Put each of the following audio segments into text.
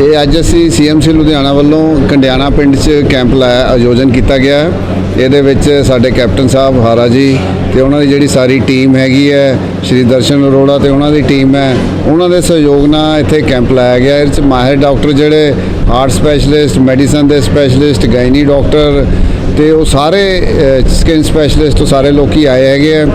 ਇਹ ਅੱਜ ਅਸੀਂ ਸੀਐਮਸੀ ਲੁਧਿਆਣਾ ਵੱਲੋਂ ਕੰਡਿਆਣਾ ਪਿੰਡ 'ਚ ਕੈਂਪ ਲਾਇਆ, ਆਯੋਜਨ ਕੀਤਾ ਗਿਆ ਹੈ। ਇਹਦੇ ਵਿੱਚ ਸਾਡੇ ਕੈਪਟਨ ਸਾਹਿਬ ਹਾਰਾ ਜੀ ਤੇ ਉਹਨਾਂ ਦੀ ਜਿਹੜੀ ਸਾਰੀ ਟੀਮ ਹੈਗੀ ਹੈ, ਸ਼੍ਰੀ ਦਰਸ਼ਨ ਅਰੋੜਾ ਤੇ ਉਹਨਾਂ ਦੀ ਟੀਮ ਹੈ, ਉਹਨਾਂ ਦੇ ਸਹਿਯੋਗ ਨਾਲ ਇੱਥੇ ਕੈਂਪ ਲਾਇਆ ਗਿਆ ਇਹਦੇ 'ਚ ਮਾਹਿਰ ਡਾਕਟਰ ਜਿਹੜੇ ਹਾਰਟ ਸਪੈਸ਼ਲਿਸਟ, ਮੈਡੀਸਨ ਦੇ ਸਪੈਸ਼ਲਿਸਟ, ਗਾਇਨੀ ਡਾਕਟਰ ਤੇ ਉਹ ਸਾਰੇ ਸਕਿਨ ਸਪੈਸ਼ਲਿਸਟ, ਉਹ ਸਾਰੇ ਲੋਕੀ ਆਏ ਹੈਗੇ ਆ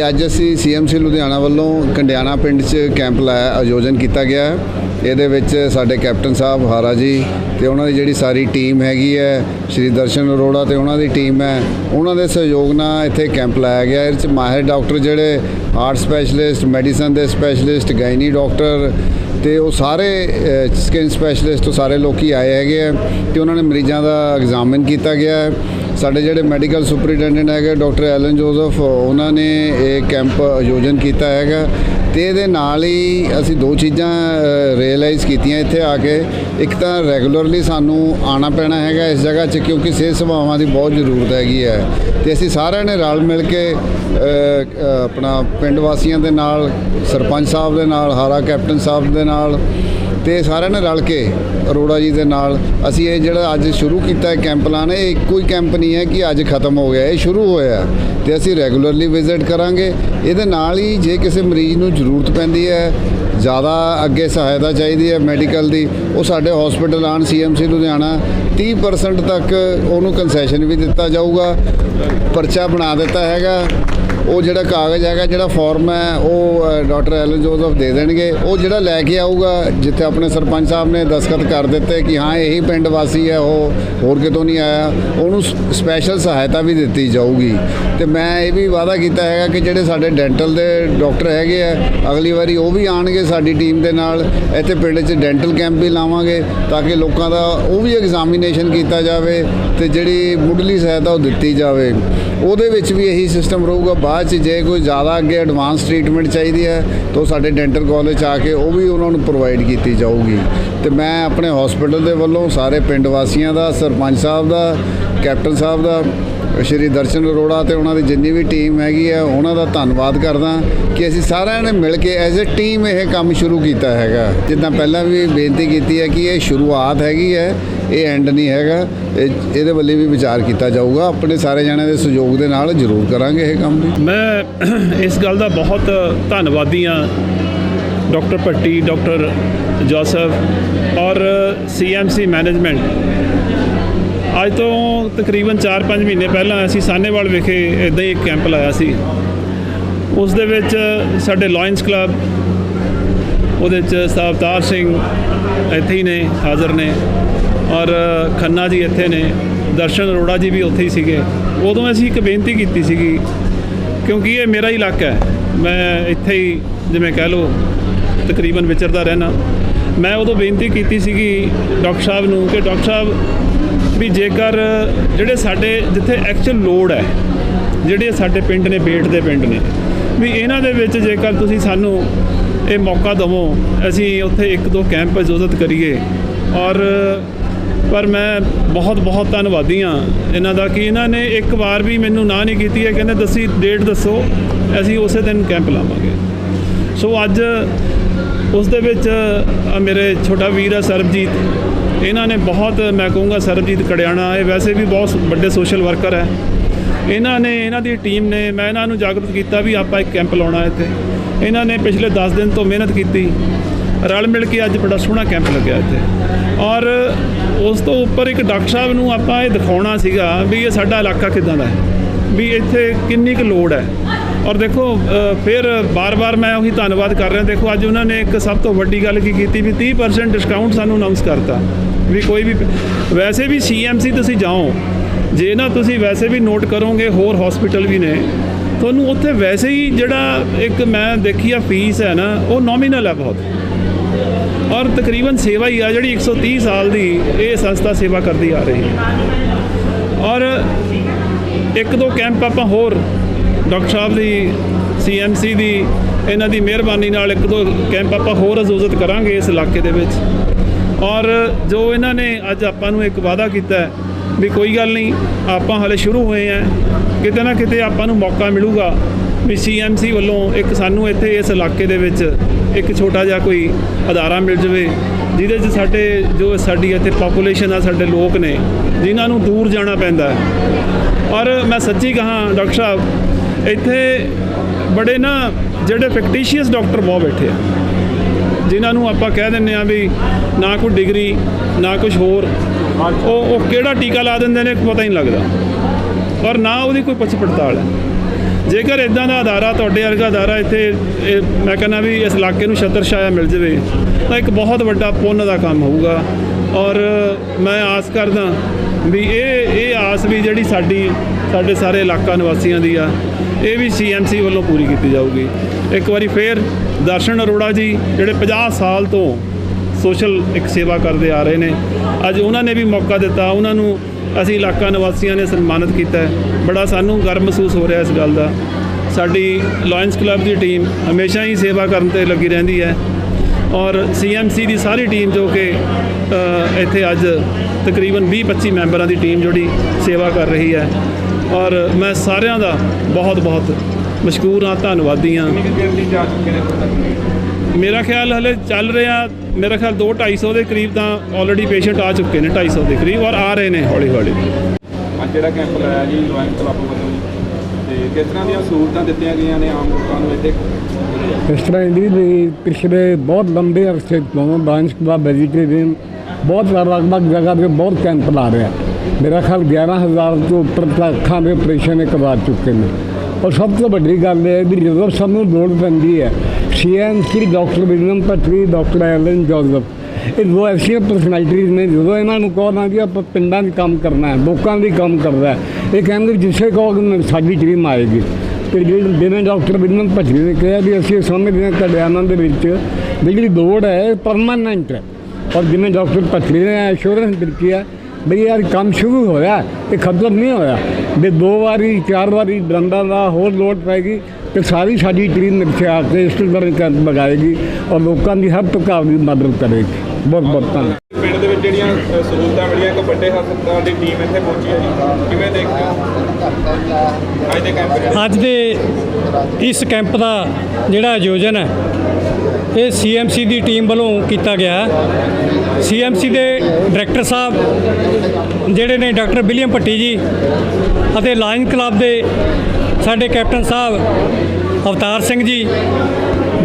ਇਹ ਅੱਜ ਅਸੀਂ ਸੀਐਮਸੀ ਲੁਧਿਆਣਾ ਵੱਲੋਂ ਕੰਡਿਆਣਾ ਪਿੰਡ 'ਚ ਕੈਂਪ ਲਾਇਆ ਆਯੋਜਨ ਕੀਤਾ ਗਿਆ ਹੈ। ਇਹਦੇ ਵਿੱਚ ਸਾਡੇ ਕੈਪਟਨ ਸਾਹਿਬ ਹਾਰਾ ਜੀ ਤੇ ਉਹਨਾਂ ਦੀ ਜਿਹੜੀ ਸਾਰੀ ਟੀਮ ਹੈਗੀ ਹੈ, ਸ਼੍ਰੀ ਦਰਸ਼ਨ ਅਰੋੜਾ ਤੇ ਉਹਨਾਂ ਦੀ ਟੀਮ ਹੈ, ਉਹਨਾਂ ਦੇ ਸਹਿਯੋਗ ਨਾਲ ਇੱਥੇ ਕੈਂਪ ਲਾਇਆ ਗਿਆ ਇਹਦੇ 'ਚ ਮਾਹਿਰ ਡਾਕਟਰ ਜਿਹੜੇ ਹਾਰਟ ਸਪੈਸ਼ਲਿਸਟ, ਮੈਡੀਸਨ ਦੇ ਸਪੈਸ਼ਲਿਸਟ, ਗਾਇਨੀ ਡਾਕਟਰ ਤੇ ਉਹ ਸਾਰੇ ਸਕਿਨ ਸਪੈਸ਼ਲਿਸਟ, ਉਹ ਸਾਰੇ ਲੋਕੀ ਆਏ ਹੈਗੇ ਆ ਤੇ ਉਹਨਾਂ ਨੇ ਮਰੀਜ਼ਾਂ ਦਾ ਐਗਜ਼ਾਮਿਨ ਕੀਤਾ ਗਿਆ ਹੈ ਸਾਡੇ ਜਿਹੜੇ ਮੈਡੀਕਲ ਸੁਪਰੀਡੈਂਡੈਂਟ ਹੈਗੇ, ਡਾਕਟਰ ਐਲਨ ਜੋਸਫ, ਉਹਨਾਂ ਨੇ ਇਹ ਕੈਂਪ ਆਯੋਜਨ ਕੀਤਾ ਹੈਗਾ ਤੇ ਇਹਦੇ ਨਾਲ ਹੀ ਅਸੀਂ ਦੋ ਚੀਜ਼ਾਂ ਰਿਅਲਾਈਜ਼ ਕੀਤੀਆਂ ਇੱਥੇ ਆ ਕੇ। ਇੱਕ ਤਾਂ ਰੈਗੂਲਰਲੀ ਸਾਨੂੰ ਆਣਾ ਪੈਣਾ ਹੈਗਾ ਇਸ ਜਗ੍ਹਾ 'ਚ ਕਿਉਂਕਿ ਸਿਹਤ ਸੇਵਾਵਾਂ ਦੀ ਬਹੁਤ ਜ਼ਰੂਰਤ ਹੈਗੀ ਹੈ। ਤੇ ਅਸੀਂ ਸਾਰਿਆਂ ਨੇ ਰਲ ਮਿਲ ਕੇ ਆਪਣਾ ਪਿੰਡ ਵਾਸੀਆਂ ਦੇ ਨਾਲ, ਸਰਪੰਚ ਸਾਹਿਬ ਦੇ ਨਾਲ, ਹਾਰਾ ਕੈਪਟਨ ਸਾਹਿਬ ਦੇ ਨਾਲ ਤੇ ਸਾਰਿਆਂ ਨੇ ਰਲ ਕੇ ਅਰੋੜਾ ਜੀ ਦੇ ਨਾਲ ਅਸੀਂ ਇਹ ਜਿਹੜਾ ਅੱਜ ਸ਼ੁਰੂ ਕੀਤਾ ਹੈ ਕੈਂਪ ਲਾਣਾ ਇਹ ਇੱਕੋ ਹੀ ਕੈਂਪ ਨਹੀਂ ਹੈ ਕਿ ਅੱਜ ਖਤਮ ਹੋ ਗਿਆ, ਇਹ ਸ਼ੁਰੂ ਹੋਇਆ ਤੇ ਅਸੀਂ ਰੈਗੂਲਰਲੀ ਵਿਜ਼ਿਟ ਕਰਾਂਗੇ। ਇਹਦੇ ਨਾਲ ਹੀ ਜੇ ਕਿਸੇ ਮਰੀਜ਼ ਨੂੰ ਜ਼ਰੂਰਤ ਪੈਂਦੀ ਹੈ, ਜ਼ਿਆਦਾ ਅੱਗੇ ਸਹਾਇਤਾ ਚਾਹੀਦੀ ਹੈ ਮੈਡੀਕਲ ਦੀ, ਉਹ ਸਾਡੇ ਹਸਪੀਟਲ ਆਣ ਸੀਐਮਸੀ ਲੁਧਿਆਣਾ 30% ਤੱਕ ਉਹਨੂੰ ਕੰਸੈਸ਼ਨ ਵੀ ਦਿੱਤਾ ਜਾਊਗਾ, ਪਰਚਾ ਬਣਾ ਦਿੱਤਾ ਹੈਗਾ। ਉਹ ਜਿਹੜਾ ਕਾਗਜ਼ ਹੈਗਾ ਜਿਹੜਾ ਫਾਰਮ ਹੈ ਉਹ ਅ, ਡਾਕਟਰ ਐਲਨ ਜੋਸਫ ਦੇ ਦੇਣਗੇ। ਉਹ ਜਿਹੜਾ ਲੈ ਕੇ ਆਊਗਾ ਜਿੱਥੇ ਆਪਣੇ ਸਰਪੰਚ ਸਾਹਿਬ ਨੇ ਦਸਖਤ ਕਰ ਦਿੱਤੇ ਕਿ ਹਾਂ ਇਹੀ ਪਿੰਡ ਵਾਸੀ ਹੈ ਉਹ ਹੋਰ ਕਿਤੋਂ ਨਹੀਂ ਆਇਆ ਉਹਨੂੰ ਸਪੈਸ਼ਲ ਸਹਾਇਤਾ ਵੀ ਦਿੱਤੀ ਜਾਊਗੀ। ਤੇ ਮੈਂ ਇਹ ਵੀ ਵਾਅਦਾ ਕੀਤਾ ਹੈਗਾ ਕਿ ਜਿਹੜੇ ਸਾਡੇ ਡੈਂਟਲ ਦੇ ਡਾਕਟਰ ਹੈਗੇ ਆ ਅਗਲੀ ਵਾਰੀ ਉਹ ਵੀ ਆਣਗੇ ਸਾਡੀ ਟੀਮ ਦੇ ਨਾਲ ਇੱਥੇ ਪਿੰਡ 'ਚ ਡੈਂਟਲ ਕੈਂਪ ਵੀ ਲਾਵਾਂਗੇ ਤਾਂ ਕਿ ਲੋਕਾਂ ਦਾ ਉਹ ਵੀ ਐਗਜ਼ਾਮੀਨੇਸ਼ਨ ਕੀਤਾ ਜਾਵੇ ਤੇ ਜਿਹੜੀ ਮੁੱਢਲੀ ਸਹਾਇਤਾ ਉਹ ਦਿੱਤੀ ਜਾਵੇ। ਉਹਦੇ ਵਿੱਚ ਵੀ ਇਹੀ ਸਿਸਟਮ ਰਹੂਗਾ ਬਾਅਦ ਚ ਜੇ ਕੋਈ ਜ਼ਿਆਦਾ ਅੱਗੇ ਐਡਵਾਂਸ ਟ੍ਰੀਟਮੈਂਟ ਚਾਹੀਦੀ ਹੈ, ਤਾਂ ਉਹ ਸਾਡੇ ਡੈਂਟਲ ਕਾਲਜ 'ਚ ਆ ਕੇ ਉਹ ਵੀ ਉਹਨਾਂ ਨੂੰ ਪ੍ਰੋਵਾਈਡ ਕੀਤੀ ਜਾਊਗੀ। ਤੇ ਮੈਂ ਆਪਣੇ ਹਸਪੀਟਲ ਦੇ ਵੱਲੋਂ ਸਾਰੇ ਪਿੰਡ ਵਾਸੀਆਂ ਦਾ, ਸਰਪੰਚ ਸਾਹਿਬ ਦਾ, ਕੈਪਟਨ ਸਾਹਿਬ ਦਾ, ਸ਼੍ਰੀ ਦਰਸ਼ਨ ਅਰੋੜਾ ਤੇ ਉਹਨਾਂ ਦੀ ਜਿੰਨੀ ਵੀ ਟੀਮ ਹੈਗੀ ਹੈ, ਉਹਨਾਂ ਦਾ ਧੰਨਵਾਦ ਕਰਦਾ ਕਿ ਅਸੀਂ ਸਾਰਿਆਂ ਨੇ ਮਿਲ ਕੇ ਐਜ਼ ਅ ਟੀਮ ਇਹ ਕੰਮ ਸ਼ੁਰੂ ਕੀਤਾ ਹੈਗਾ। ਜਿੱਦਾਂ ਪਹਿਲਾਂ ਵੀ ਬੇਨਤੀ ਕੀਤੀ ਹੈ ਕਿ ਇਹ ਸ਼ੁਰੂਆਤ ਹੈਗੀ ਹੈ ਇਹ ਐਂਡ ਨਹੀਂ ਹੈਗਾ। ਇਹ- ਇਹਦੇ ਵੱਲੇ ਵੀ ਵਿਚਾਰ ਕੀਤਾ ਜਾਊਗਾ। ਆਪਣੇ ਸਾਰੇ ਜਣਿਆਂ ਦੇ ਸਹਿਯੋਗ ਦੇ ਨਾਲ ਜ਼ਰੂਰ ਕਰਾਂਗੇ ਇਹ ਕੰਮ ਵੀ। ਮੈਂ ਇਸ ਗੱਲ ਦਾ ਬਹੁਤ ਧੰਨਵਾਦੀ ਹਾਂ। ਡਾਕਟਰ ਭੱਟੀ, ਡਾਕਟਰ ਜੋਸਫ ਔਰ ਸੀਐਮਸੀ ਮੈਨੇਜਮੈਂਟ। ਅੱਜ ਤੋਂ ਤਕਰੀਬਨ 4-5 ਮਹੀਨੇ ਪਹਿਲਾਂ ਅਸੀਂ ਸਾਨੇਵਾਲ ਵਿਖੇ ਇਦਾਂ ਹੀ ਇੱਕ ਕੈਂਪ ਲਾਇਆ ਸੀ। ਉਸ ਦੇ ਵਿੱਚ ਸਾਡੇ ਲਾਇਨਸ ਕਲੱਬ ਉਹਦੇ ਚ ਸਵਤਾਰ ਸਿੰਘ ਇੱਥੇ ਹੀ ਨੇ, ਹਾਜ਼ਰ ਨੇ। ਔਰ ਖੰਨਾ ਜੀ ਇੱਥੇ ਨੇ, ਦਰਸ਼ਨ ਅਰੋੜਾ ਜੀ ਵੀ ਉੱਥੇ ਹੀ ਸੀਗੇ। ਉਦੋਂ ਅਸੀਂ ਇੱਕ ਬੇਨਤੀ ਕੀਤੀ ਸੀਗੀ, ਕਿਉਂਕਿ ਇਹ ਮੇਰਾ ਇਲਾਕਾ ਹੈ, ਮੈਂ ਇੱਥੇ ਹੀ, ਜਿਵੇਂ ਕਹਿ ਲਓ, ਤਕਰੀਬਨ ਵਿਚਰਦਾ ਰਹਿਣਾ ਮੈਂ ਉਦੋਂ ਬੇਨਤੀ ਕੀਤੀ ਸੀਗੀ ਡਾਕਟਰ ਸਾਹਿਬ ਨੂੰ ਕਿ ਡਾਕਟਰ ਸਾਹਿਬ, ਵੀ ਜੇਕਰ ਜਿਹੜੇ ਸਾਡੇ, ਜਿੱਥੇ ਐਕਚੁਅਲ ਲੋੜ ਹੈ, ਜਿਹੜੇ ਸਾਡੇ ਪਿੰਡ ਨੇ, ਬੇਟ ਦੇ ਪਿੰਡ ਨੇ, ਵੀ ਇਹਨਾਂ ਦੇ ਵਿੱਚ ਜੇਕਰ ਤੁਸੀਂ ਸਾਨੂੰ ਇਹ ਮੌਕਾ ਦਵੋ, ਅਸੀਂ ਉੱਥੇ ਇੱਕ ਦੋ ਕੈਂਪ ਇਜਾਜ਼ਤ ਕਰੀਏ। ਔਰ ਪਰ ਮੈਂ ਬਹੁਤ ਬਹੁਤ ਧੰਨਵਾਦੀ ਹਾਂ ਇਹਨਾਂ ਦਾ ਕਿ ਇਹਨਾਂ ਨੇ ਇੱਕ ਵਾਰ ਵੀ ਮੈਨੂੰ ਨਾ ਨਹੀਂ ਕੀਤੀ ਹੈ। ਕਹਿੰਦੇ ਦੱਸੀ, ਡੇਟ ਦੱਸੋ, ਅਸੀਂ ਉਸੇ ਦਿਨ ਕੈਂਪ ਲਾਵਾਂਗੇ। ਸੋ ਅੱਜ ਉਸ ਦੇ ਵਿੱਚ ਮੇਰੇ ਛੋਟਾ ਵੀਰ ਹੈ ਸਰਬਜੀਤ। ਇਹਨਾਂ ਨੇ ਬਹੁਤ, ਮੈਂ ਕਹੂੰਗਾ ਸਰਬਜੀਤ ਕੜਿਆਣਾ ਇਹ ਵੈਸੇ ਵੀ ਬਹੁਤ ਵੱਡੇ ਸੋਸ਼ਲ ਵਰਕਰ ਹੈ। ਇਹਨਾਂ ਨੇ, ਇਹਨਾਂ ਦੀ ਟੀਮ ਨੇ, ਮੈਂ ਇਹਨਾਂ ਨੂੰ ਜਾਗਰੂਕ ਕੀਤਾ ਵੀ ਆਪਾਂ ਇੱਕ ਕੈਂਪ ਲਾਉਣਾ ਇੱਥੇ। ਇਹਨਾਂ ਨੇ ਪਿਛਲੇ 10 ਦਿਨ ਤੋਂ ਮਿਹਨਤ ਕੀਤੀ। ਰਲ ਮਿਲ ਕੇ ਅੱਜ ਬੜਾ ਸੋਹਣਾ ਕੈਂਪ ਲੱਗਿਆ ਇੱਥੇ। ਔਰ ਉਸ ਤੋਂ ਉੱਪਰ ਇੱਕ ਡਾਕਟਰ ਸਾਹਿਬ ਨੂੰ ਆਪਾਂ ਇਹ ਦਿਖਾਉਣਾ ਸੀਗਾ ਵੀ ਇਹ ਸਾਡਾ ਇਲਾਕਾ ਕਿਦਾਂ ਦਾ ਹੈ, ਵੀ ਇੱਥੇ ਕਿੰਨੀ ਕੁ ਲੋੜ ਹੈ। ਔਰ ਦੇਖੋ ਫਿਰ ਬਾਰ-ਬਾਰ ਮੈਂ ਉਹੀ ਧੰਨਵਾਦ ਕਰ ਰਿਹਾ। ਦੇਖੋ, ਅੱਜ ਉਹਨਾਂ ਨੇ ਇੱਕ ਸਭ ਤੋਂ ਵੱਡੀ ਗੱਲ ਕੀ ਕੀਤੀ ਵੀ 30% ਡਿਸਕਾਊਂਟ ਸਾਨੂੰ ਅਨਾਉਂਸ ਕਰਤਾ। ਵੀ ਕੋਈ ਵੀ ਵੈਸੇ ਵੀ ਸੀਐਮਸੀ ਤੁਸੀਂ ਜਾਓ। ਜੇ ਨਾ ਤੁਸੀਂ ਵੈਸੇ ਵੀ ਨੋਟ ਕਰੋਗੇ, ਹੋਰ ਹਸਪੀਟਲ ਵੀ ਨੇ। ਤੁਹਾਨੂੰ ਉੱਥੇ ਵੈਸੇ ਹੀ ਜਿਹੜਾ ਇੱਕ ਮੈਂ ਦੇਖੀ ਆ ਫੀਸ ਹੈ ਨਾ, ਉਹ ਨੋਮੀਨਲ ਹੈ ਬਹੁਤ। ਔਰ ਤਕਰੀਬਨ ਸੇਵਾ ਹੀ ਆ ਜਿਹੜੀ 130 ਸਾਲ ਦੀ ਇਹ ਸੰਸਥਾ ਸੇਵਾ ਕਰਦੀ ਆ ਰਹੀ ਹੈ। ਔਰ ਇੱਕ ਦੋ ਕੈਂਪ ਆਪਾਂ ਹੋਰ ਡਾਕਟਰ ਸਾਹਿਬ ਦੀ ਸੀਐਮਸੀ ਦੀ, ਇਹਨਾਂ ਦੀ ਮਿਹਰਬਾਨੀ ਨਾਲ ਇੱਕ ਦੋ ਕੈਂਪ ਆਪਾਂ ਹੋਰ ਆਯੋਜਿਤ ਕਰਾਂਗੇ ਇਸ ਇਲਾਕੇ ਦੇ ਵਿੱਚ। ਔਰ ਜੋ ਇਹਨਾਂ ਨੇ ਅੱਜ ਆਪਾਂ ਨੂੰ ਇੱਕ ਵਾਅਦਾ ਕੀਤਾ ਵੀ ਕੋਈ ਗੱਲ ਨਹੀਂ, ਆਪਾਂ ਹਲੇ ਸ਼ੁਰੂ ਹੋਏ ਆ ਕਿਤੇ ਨਾ ਕਿਤੇ ਆਪਾਂ ਨੂੰ ਮੌਕਾ ਮਿਲੂਗਾ। ਵੀ ਸੀਐਮਸੀ ਵੱਲੋਂ ਇੱਕ ਸਾਨੂੰ ਇੱਥੇ ਇਸ ਇਲਾਕੇ ਦੇ ਵਿੱਚ ਇੱਕ ਛੋਟਾ ਜਿਹਾ ਕੋਈ ਅਦਾਰਾ ਮਿਲ ਜਾਵੇ, ਜਿਹਦੇ 'ਚ ਸਾਡੇ ਜੋ ਸਾਡੀ ਇੱਥੇ ਪੋਪੂਲੇਸ਼ਨ ਆ, ਸਾਡੇ ਲੋਕ ਨੇ, ਜਿਨ੍ਹਾਂ ਨੂੰ ਦੂਰ ਜਾਣਾ ਪੈਂਦਾ ਔਰ ਮੈਂ ਸੱਚੀ ਕਹਾਂ, ਡਾਕਟਰ ਸਾਹਿਬ, ਇੱਥੇ ਬੜੇ ਨਾ ਜਿਹੜੇ ਫੈਕਟੀਸ਼ੀਅਸ ਡਾਕਟਰ ਬਹੁਤ ਬੈਠੇ ਆ, ਜਿਨ੍ਹਾਂ ਨੂੰ ਆਪਾਂ ਕਹਿ ਦਿੰਦੇ ਆ ਵੀ ਨਾ ਕੋਈ ਡਿਗਰੀ ਨਾ ਕੁਝ ਹੋਰ, ਉਹ ਉਹ ਕਿਹੜਾ ਟੀਕਾ ਲਾ ਦਿੰਦੇ ਨੇ ਪਤਾ ਹੀ ਨਹੀਂ ਲੱਗਦਾ। ਔਰ ਨਾ ਉਹਦੀ ਕੋਈ ਪੁੱਛ ਪੜਤਾਲ ਹੈ। ਜੇਕਰ ਇਦਾਂ ਦਾ ਅਦਾਰਾ ਤੁਹਾਡੇ ਵਰਗਾ ਅਦਾਰਾ ਇੱਥੇ, ਇਹ ਮੈਂ ਕਹਿੰਦਾ ਵੀ ਇਸ ਇਲਾਕੇ ਨੂੰ ਛਤਰ ਛਾਇਆ ਮਿਲ ਜਾਵੇ, ਤਾਂ ਇੱਕ ਬਹੁਤ ਵੱਡਾ ਪੁੰਨ ਦਾ ਕੰਮ ਹੋਊਗਾ। ਔਰ ਮੈਂ ਆਸ ਕਰਦਾ ਵੀ ਇਹ ਇਹ ਆਸ ਵੀ ਜਿਹੜੀ ਸਾਡੀ, ਸਾਡੇ ਸਾਰੇ ਇਲਾਕਾ ਨਿਵਾਸੀਆਂ ਦੀ ਆ, ਇਹ ਵੀ ਸੀਐਮਸੀ ਵੱਲੋਂ ਪੂਰੀ ਕੀਤੀ ਜਾਊਗੀ। ਇੱਕ ਵਾਰੀ ਫੇਰ ਦਰਸ਼ਨ ਅਰੋੜਾ ਜੀ, ਜਿਹੜੇ 50 ਸਾਲ ਤੋਂ ਸੋਸ਼ਲ ਇੱਕ ਸੇਵਾ ਕਰਦੇ ਆ ਰਹੇ ਨੇ, ਅੱਜ ਉਹਨਾਂ ਨੇ ਵੀ ਮੌਕਾ ਦਿੱਤਾ, ਉਹਨਾਂ ਨੂੰ ਅਸੀਂ ਇਲਾਕਾ ਨਿਵਾਸੀਆਂ ਨੇ ਸਨਮਾਨਿਤ ਕੀਤਾ ਹੈ। ਬੜਾ ਸਾਨੂੰ ਗਰਵ ਮਹਿਸੂਸ ਹੋ ਰਿਹਾ ਇਸ ਗੱਲ ਦਾ। ਸਾਡੀ ਲਾਇਨਸ ਕਲੱਬ ਦੀ ਟੀਮ ਹਮੇਸ਼ਾ ਹੀ ਸੇਵਾ ਕਰਨ ਤੇ ਲੱਗੀ ਰਹਿੰਦੀ ਹੈ। ਔਰ ਸੀਐਮਸੀ ਦੀ ਸਾਰੀ ਟੀਮ ਜੋ ਕਿ ਇੱਥੇ ਅੱਜ ਤਕਰੀਬਨ 20-25 ਮੈਂਬਰਾਂ ਦੀ ਟੀਮ ਜਿਹੜੀ ਸੇਵਾ ਕਰ ਰਹੀ ਹੈ। ਔਰ ਮੈਂ ਸਾਰਿਆਂ ਦਾ ਬਹੁਤ ਬਹੁਤ ਮਸ਼ਕੂਰ ਹਾਂ ਧੰਨਵਾਦੀ ਹਾਂ। ਮੇਰਾ ਖਿਆਲ ਹਲੇ ਚੱਲ ਰਿਹਾ ਮੇਰਾ ਖਿਆਲ 2 250 ਦੇ ਕਰੀਬ ਤਾਂ ਆਲਰੇਡੀ ਪੇਸ਼ੈਂਟ ਆ ਚੁੱਕੇ ਨੇ 250 ਦੇ ਕਰੀਬ ਔਰ ਆ ਰਹੇ ਨੇ ਹੌਲੀ ਹੌਲੀ। ਅੱਜ ਜਿਹੜਾ ਕੈਂਪ ਲਾਇਆ ਜੀ ਲਾਇਨ ਕਲੱਬ ਵੱਲੋਂ ਤੇ ਕਿਸ ਤਰ੍ਹਾਂ ਦੀਆਂ ਸਹੂਲਤਾਂ ਦਿੱਤੀਆਂ ਗਈਆਂ ਨੇ ਆਮ ਲੋਕਾਂ ਨੂੰ ਇੱਥੇ? ਇਸ ਤਰ੍ਹਾਂ ਇਹਦੀ ਵੀ ਪਿਛਲੇ ਬਹੁਤ ਲੰਬੇ ਅਰਸੇ ਤੋਂ ਬਾਂਸ ਦਾ ਵੈਜੀਟੇਰੀਅਨ ਬਹੁਤ ਲਗਭਗ ਜਗ੍ਹਾ ਤੇ ਬਹੁਤ ਕੈਂਪ ਲਾ ਰਿਹਾ ਮੇਰਾ ਖਿਆਲ 11000 ਤੋਂ ਉੱਪਰ ਅੱਖਾਂ ਦੇ ਆਪਰੇਸ਼ਨ ਇੱਕ ਵਾਰ ਚੁੱਕੇ ਨੇ। ਔਰ ਸਭ ਤੋਂ ਵੱਡੀ ਗੱਲ ਇਹ ਵੀ ਜਦੋਂ ਸਾਨੂੰ ਲੋੜ ਪੈਂਦੀ ਹੈ CNC doctor William Petrie doctor Alan Joseph ਇਹ ਦੋ ਐਸੀਆਂ ਪਰਸਨੈਲਿਟੀਜ਼ ਨੇ ਜਦੋਂ ਇਹਨਾਂ ਨੂੰ ਕਹੋ ਨਾ ਕਿ ਆਪਾਂ ਪਿੰਡਾਂ 'ਚ ਕੰਮ ਕਰਨਾ ਹੈ, ਲੋਕਾਂ ਲਈ ਕੰਮ ਕਰਦਾ ਇਹ ਕਹਿੰਦੇ ਜਿਸੇ ਕਹੋਗੇ ਸਾਡੀ ਟੀਮ ਆਏਗੀ। ਤੇ ਜਿਹੜੇ ਜਿਵੇਂ ਡਾਕਟਰ ਬਿੰਦਨ ਭੱਜਰੀ ਨੇ ਕਿਹਾ ਵੀ ਅਸੀਂ ਸਮਝਦੇ ਹਾਂ ਕਲਿਆਣਾਂ ਦੇ ਵਿੱਚ ਜਿਹੜੀ ਲੋੜ ਹੈ ਪਰਮਾਨੈਂਟ ਹੈ। ਔਰ ਜਿਵੇਂ ਡਾਕਟਰ ਭੱਜਰੀ ਨੇ ਐਸ਼ੋਰੈਂਸ ਦਿੱਤੀ ਹੈ, ਵੀ ਯਾਰ ਕੰਮ ਸ਼ੁਰੂ ਹੋਇਆ, ਇਹ ਖਤਮ ਨਹੀਂ ਹੋਇਆ ਵੀ ਦੋ ਵਾਰੀ ਚਾਰ ਵਾਰੀ ਦੰਦਾਂ ਦਾ ਹੋਰ ਲੋੜ ਪੈਗੀ ਤੇ ਸਾਰੀ ਸਾਡੀ ਟੀਮ ਨਿਰਖਿਆ ਕੇ ਇਸ ਤਰ੍ਹਾਂ ਕੈਂਪ ਲਗਾਏਗੀ ਔਰ ਲੋਕਾਂ ਦੀ ਹਰ ਪ੍ਰਕਾਰ ਦੀ ਮਦਦ ਕਰੇਗੀ। ਬਹੁਤ ਬਹੁਤ ਧੰਨਵਾਦ। ਪਿੰਡ ਦੇ ਵਿੱਚ ਜਿਹੜੀਆਂ ਸਹੂਲਤਾਂ ਮਿਲੀਆਂ ਇੱਕ ਵੱਡੇ ਹਸਪਤਾਲ ਦੀ ਟੀਮ ਇੱਥੇ ਪਹੁੰਚੀ ਹੈ ਜੀ। ਕਿਵੇਂ ਦੇਖਦੇ ਹੋ? ਅੱਜ ਦੇ ਕੈਂਪ ਜਿਹੜੇ ਅੱਜ ਦੇ ਇਸ ਕੈਂਪ ਦਾ ਜਿਹੜਾ ਆਯੋਜਨ ਹੈ ਇਹ ਸੀਐਮਸੀ ਦੀ ਟੀਮ ਵੱਲੋਂ ਕੀਤਾ ਗਿਆ ਹੈ। ਸੀਐਮਸੀ ਦੇ ਡਾਇਰੈਕਟਰ ਸਾਹਿਬ, ਜਿਹੜੇ ਨੇ ਡਾਕਟਰ ਵਿਲੀਅਮ ਭੱਟੀ ਜੀ ਅਤੇ ਲਾਇਨ ਕਲੱਬ ਦੇ ਸਾਡੇ ਕੈਪਟਨ ਸਾਹਿਬ ਅਵਤਾਰ ਸਿੰਘ ਜੀ,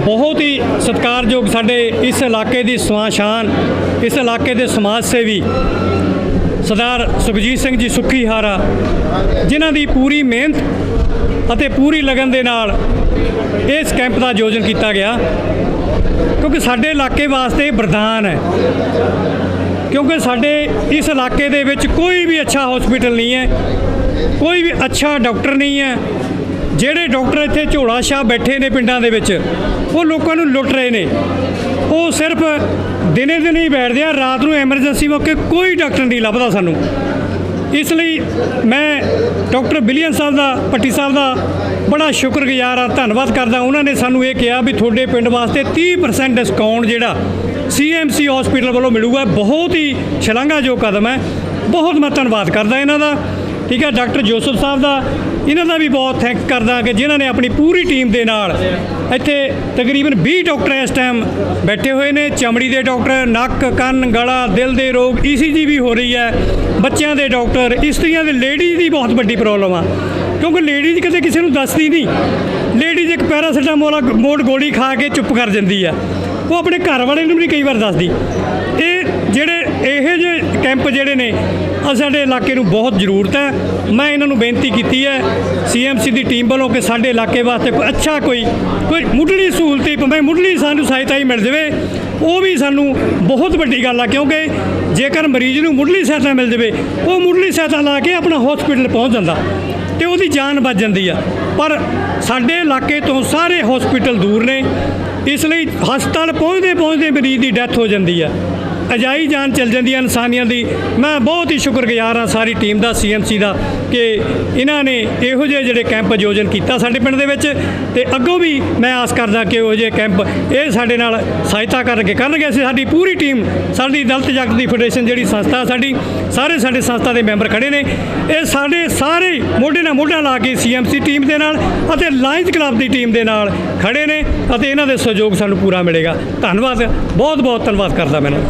ਬਹੁਤ ਹੀ ਸਤਿਕਾਰਯੋਗ ਸਾਡੇ ਇਸ ਇਲਾਕੇ ਦੀ ਸਵਾਂ ਸ਼ਾਨ, ਇਸ ਇਲਾਕੇ ਦੇ ਸਮਾਜ ਸੇਵੀ ਸਰਦਾਰ ਸੁਖਜੀਤ ਸਿੰਘ ਜੀ ਸੁੱਖੀ ਹਾਰਾ, ਜਿਨ੍ਹਾਂ ਦੀ ਪੂਰੀ ਮਿਹਨਤ ਅਤੇ ਪੂਰੀ ਲਗਨ ਦੇ ਨਾਲ ਇਸ ਕੈਂਪ ਦਾ ਆਯੋਜਨ ਕੀਤਾ ਗਿਆ। ਕਿਉਂਕਿ ਸਾਡੇ ਇਲਾਕੇ ਵਾਸਤੇ ਵਰਦਾਨ ਹੈ। ਕਿਉਂਕਿ ਸਾਡੇ ਇਸ ਇਲਾਕੇ ਦੇ ਵਿੱਚ ਕੋਈ ਵੀ ਅੱਛਾ ਹਸਪੀਟਲ ਨਹੀਂ ਹੈ, ਕੋਈ ਵੀ ਅੱਛਾ ਡਾਕਟਰ ਨਹੀਂ ਹੈ। ਜਿਹੜੇ ਡਾਕਟਰ ਇੱਥੇ ਝੋਲਾ ਸ਼ਾਹ ਬੈਠੇ ਨੇ ਪਿੰਡਾਂ ਦੇ ਵਿੱਚ, ਉਹ ਲੋਕਾਂ ਨੂੰ ਲੁੱਟ ਰਹੇ ਨੇ। ਉਹ ਸਿਰਫ ਦਿਨੇ ਦਿਨੇ ਹੀ ਬੈਠਦੇ ਆ, ਰਾਤ ਨੂੰ ਐਮਰਜੈਂਸੀ ਮੌਕੇ ਕੋਈ ਡਾਕਟਰ ਨਹੀਂ ਲੱਭਦਾ ਸਾਨੂੰ। ਇਸ ਲਈ ਮੈਂ ਡਾਕਟਰ ਬਿਲੀਅਨ ਸਾਹਿਬ ਦਾ ਪੱਟੀ ਸਾਹਿਬ ਦਾ ਬੜਾ ਸ਼ੁਕਰਗੁਜ਼ਾਰ ਆ ਧੰਨਵਾਦ ਕਰਦਾ ਉਹਨਾਂ ਨੇ ਸਾਨੂੰ ਇਹ ਕਿਹਾ ਵੀ ਤੁਹਾਡੇ ਪਿੰਡ ਵਾਸਤੇ 30% ਡਿਸਕਾਊਂਟ ਜਿਹੜਾ ਸੀਐਮਸੀ ਹਸਪੀਟਲ ਵੱਲੋਂ ਮਿਲੂਗਾ। ਬਹੁਤ ਹੀ ਸ਼ਲਾਘਾਯੋਗ ਕਦਮ ਹੈ। ਬਹੁਤ ਮੈਂ ਧੰਨਵਾਦ ਕਰਦਾ ਇਹਨਾਂ ਦਾ। ਠੀਕ ਹੈ, ਡਾਕਟਰ ਜੋਸਫ ਸਾਹਿਬ ਦਾ ਇਹਨਾਂ ਦਾ ਵੀ ਬਹੁਤ ਥੈਂਕ ਕਰਦਾ ਕਿ ਜਿਨ੍ਹਾਂ ਨੇ ਆਪਣੀ ਪੂਰੀ ਟੀਮ ਦੇ ਨਾਲ ਇੱਥੇ ਤਕਰੀਬਨ 20 ਡਾਕਟਰ ਇਸ ਟਾਈਮ ਬੈਠੇ ਹੋਏ ਨੇ। ਚਮੜੀ ਦੇ ਡਾਕਟਰ, ਨੱਕ, ਕੰਨ, ਗਲਾ, ਦਿਲ ਦੇ ਰੋਗ ਈਸੀਜੀ ਵੀ ਹੋ ਰਹੀ ਹੈ। ਬੱਚਿਆਂ ਦੇ ਡਾਕਟਰ, ਇਸਤਰੀਆਂ ਦੇ ਲੇਡੀਜ਼ ਦੀ ਬਹੁਤ ਵੱਡੀ ਪ੍ਰੋਬਲਮ ਆ। ਕਿਉਂਕਿ ਲੇਡੀਜ਼ ਕਦੇ ਕਿਸੇ ਨੂੰ ਦੱਸਦੀ ਨਹੀਂ। ਲੇਡੀਜ਼ ਇੱਕ ਪੈਰਾਸੀਟਾਮੋਲ ਮੋੜ ਗੋਲੀ ਖਾ ਕੇ ਚੁੱਪ ਕਰ ਜਾਂਦੀ ਆ। ਉਹ ਆਪਣੇ ਘਰ ਵਾਲੇ ਨੂੰ ਵੀ ਕਈ ਵਾਰ ਦੱਸਦੀ। ਇਹ ਜਿਹੜੇ, ਇਹੋ ਜਿਹੇ ਕੈਂਪ ਜਿਹੜੇ ਨੇ ਸਾਡੇ ਇਲਾਕੇ ਨੂੰ ਬਹੁਤ ਜ਼ਰੂਰਤ ਹੈ। ਮੈਂ ਇਹਨਾਂ ਨੂੰ ਬੇਨਤੀ ਕੀਤੀ ਹੈ ਸੀਐਮਸੀ ਦੀ ਟੀਮ ਵੱਲੋਂ ਕਿ ਸਾਡੇ ਇਲਾਕੇ ਵਾਸਤੇ ਕੋਈ ਅੱਛਾ ਕੋਈ ਕੋਈ ਮੁੱਢਲੀ ਸਹੂਲਤ ਹੀ ਭਾਵੇਂ ਮੁੱਢਲੀ ਸਾਨੂੰ ਸਹਾਇਤਾ ਹੀ ਮਿਲ ਜਾਵੇ, ਉਹ ਵੀ ਸਾਨੂੰ ਬਹੁਤ ਵੱਡੀ ਗੱਲ ਆ, ਕਿਉਂਕਿ ਜੇਕਰ ਮਰੀਜ਼ ਨੂੰ ਮੁੱਢਲੀ ਸਹਾਇਤਾ ਮਿਲ ਜਾਵੇ, ਉਹ ਮੁੱਢਲੀ ਸਹਾਇਤਾ ਲਾ ਕੇ ਆਪਣਾ ਹਸਪੀਟਲ ਪਹੁੰਚ ਜਾਂਦਾ ਤੇ ਉਹਦੀ ਜਾਨ ਬਚ ਜਾਂਦੀ ਆ। ਪਰ ਸਾਡੇ ਇਲਾਕੇ ਤੋਂ ਸਾਰੇ ਹਸਪੀਟਲ ਦੂਰ ਨੇ, ਇਸ ਲਈ ਹਸਪਤਾਲ ਪਹੁੰਚਦੇ ਪਹੁੰਚਦੇ ਮਰੀਜ਼ ਦੀ ਡੈਥ ਹੋ ਜਾਂਦੀ ਆ। ਅਜਾਈ ਜਾਨ ਚਲ ਜਾਂਦੀ ਹੈ ਇਨਸਾਨੀਆਂ ਦੀ। ਮੈਂ ਬਹੁਤ ਹੀ ਸ਼ੁਕਰਗੁਜ਼ਾਰ ਹਾਂ ਸਾਰੀ ਟੀਮ ਦਾ ਸੀਐਮਸੀ ਦਾ, ਕਿ ਇਹਨਾਂ ਨੇ ਇਹੋ ਜਿਹੇ ਜਿਹੜੇ ਕੈਂਪ ਆਯੋਜਨ ਕੀਤਾ ਸਾਡੇ ਪਿੰਡ ਦੇ ਵਿੱਚ। ਤੇ ਅੱਗੋਂ ਵੀ ਮੈਂ ਆਸ ਕਰਦਾ ਕਿ ਇਹੋ ਜਿਹੇ ਕੈਂਪ ਇਹ ਸਾਡੇ ਨਾਲ ਸਹਾਇਤਾ ਕਰਕੇ ਕਰਨਗੇ। ਅਸੀਂ ਸਾਡੀ ਪੂਰੀ ਟੀਮ, ਸਾਡੀ ਦਲਤ ਜਗਤ ਦੀ ਫੈਡਰੇਸ਼ਨ ਜਿਹੜੀ ਸੰਸਥਾ ਸਾਡੀ, ਸਾਰੇ ਸਾਡੇ ਸੰਸਥਾ ਦੇ ਮੈਂਬਰ ਖੜੇ ਨੇ। ਇਹ ਸਾਡੇ ਸਾਰੇ ਮੋਢੇ ਨਾਲ ਮੋਢਾ ਲਾ ਕੇ ਸੀਐਮਸੀ ਟੀਮ ਦੇ ਨਾਲ ਅਤੇ ਲਾਇੰਸ ਕਲੱਬ ਦੀ ਟੀਮ ਦੇ ਨਾਲ ਖੜੇ ਨੇ ਅਤੇ ਇਹਨਾਂ ਦੇ ਸਹਿਯੋਗ ਸਾਨੂੰ ਪੂਰਾ ਮਿਲੇਗਾ। ਧੰਨਵਾਦ ਬਹੁਤ ਬਹੁਤ ਧੰਨਵਾਦ ਕਰਦਾ ਮੈਨੂੰ।